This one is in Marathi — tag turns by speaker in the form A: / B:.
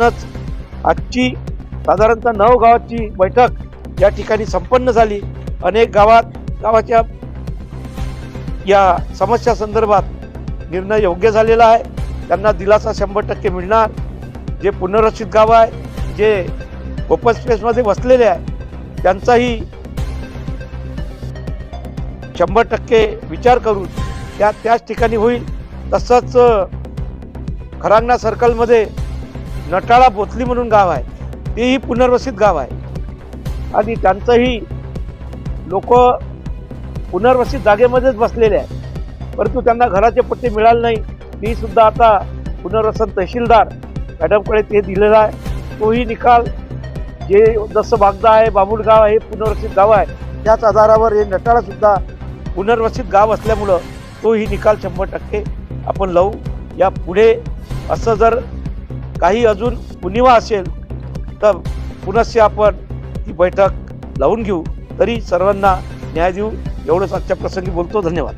A: आजची साधारणतः नऊ गावाची बैठक या ठिकाणी संपन्न झाली. अनेक गावात गावाच्या या समस्या संदर्भात निर्णय योग्य झालेला आहे. त्यांना दिलासा शंभर टक्के मिळणार. जे पुनर्रचित गाव आहे जे ओपन स्पेसमध्ये बसलेले आहे त्यांचाही शंभर टक्के विचार करून त्या त्याच ठिकाणी होईल. तसंच खरांगणा सर्कलमध्ये नटाळा बोथली म्हणून गाव आहे. तेही पुनर्वसित गाव आहे. आणि त्यांचंही लोक पुनर्वसित जागेमध्येच बसलेले आहे परंतु त्यांना घराचे पट्टे मिळाले नाही. ती सुद्धा आता पुनर्वसन तहसीलदार मॅडमकडे ते दिलेला आहे. तोही निकाल जे जसं बागदा आहे बाबुलगाव आहे हे पुनर्वसित गाव आहे. त्याच आधारावर हे नटाळासुद्धा पुनर्वसित गाव असल्यामुळं तोही निकाल शंभर टक्के आपण लावू. या पुढे असं जर काही अजून उणिवा असेल तर पुनश्च आपण ती बैठक लावून घेऊ. तरी सर्वांना न्याय देऊ. एवढंच आजच्या प्रसंगी बोलतो. धन्यवाद.